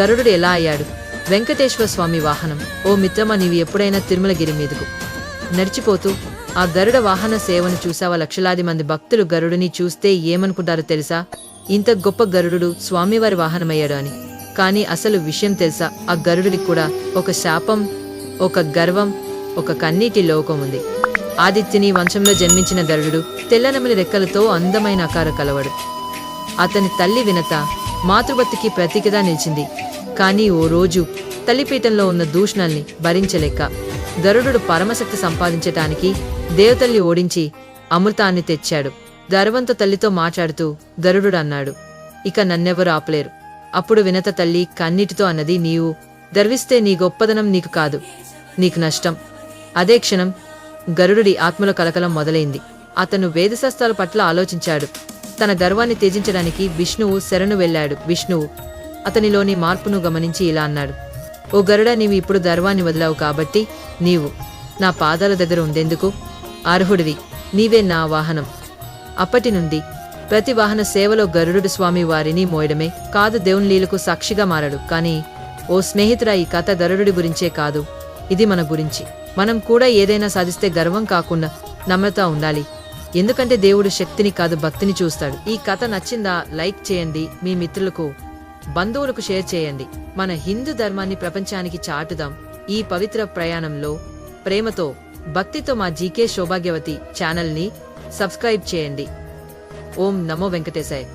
గరుడు ఎలా అయ్యాడు? వెంకటేశ్వర స్వామి వాహనం. ఓ మిత్రమా నీవు ఎప్పుడైనా తిరుమలగిరి మీదకు? నడిచిపోతూ ఆ గరుడ వాహన సేవను చూసావా లక్షలాది మంది భక్తులు గరుడిని చూస్తే ఏమనుకుంటారో తెలుసా? ఇంత గొప్ప గరుడు స్వామివారి వాహనమయ్యాడు అని. కానీ అసలు విషయం తెలుసా? ఆ గరుడికి కూడా ఒక శాపం ఒక గర్వం ఒక కన్నీటి లోకం ఉంది. ఆదిత్యని వంశంలో జన్మించిన గరుడు తెల్లనమిలి రెక్కలతో అందమైన ఆకార కలవడు. అతని తల్లి వినత మాతృభక్తికి ప్రతీకగా నిలిచింది. కానీ ఓ రోజు తల్లిపీఠంలో ఉన్న దూషణల్ని భరించలేక గరుడు పరమశక్తి సంపాదించటానికి దేవతల్ని ఓడించి అమృతాన్ని తెచ్చాడు. గర్వంతో తల్లితో మాట్లాడుతూ గరుడు అన్నాడు ఇక నన్నెవరు ఆపలేరు. అప్పుడు వినత తల్లి కన్నీటితో అన్నది నీవు గర్విస్తే నీ గొప్పదనం నీకు కాదు నీకు నష్టం. అదే క్షణం గరుడి ఆత్మల కలకలం మొదలైంది. అతను వేదశాస్త్రాల పట్ల ఆలోచించాడు. తన గర్వాన్ని త్యజించడానికి విష్ణువు శరణు వెళ్ళాడు. విష్ణువు అతనిలోని మార్పును గమనించి ఇలా అన్నాడు. ఓ గరుడ నీవు ఇప్పుడు గర్వాన్ని వదిలావు కాబట్టి నీవు నా పాదాల దగ్గర ఉండేందుకు అర్హుడివి. నీవే నా వాహనం. అప్పటి నుండి ప్రతి వాహన సేవలో గరుడు స్వామి వారిని మోయడమే కాదు దేవుని లీలకు సాక్షిగా మారడు. కానీ ఓ స్నేహితుడా ఈ కథ గరుడు గురించే కాదు. ఇది మన గురించి. మనం కూడా ఏదైనా సాధిస్తే గర్వం కాకుండా నమ్రత ఉండాలి. ఎందుకంటే దేవుడు శక్తిని కాదు భక్తిని చూస్తాడు. ఈ కథ నచ్చిందా? లైక్ చేయండి. మీ మిత్రులకు బంధువులకు షేర్ చేయండి. మన హిందూ ధర్మాన్ని ప్రపంచానికి చాటుదాం. ఈ పవిత్ర ప్రయాణంలో ప్రేమతో భక్తితో మా జీకే సౌభాగ్యవతి ఛానల్ని సబ్స్క్రైబ్ చేయండి. ఓం నమో వెంకటేశాయ్.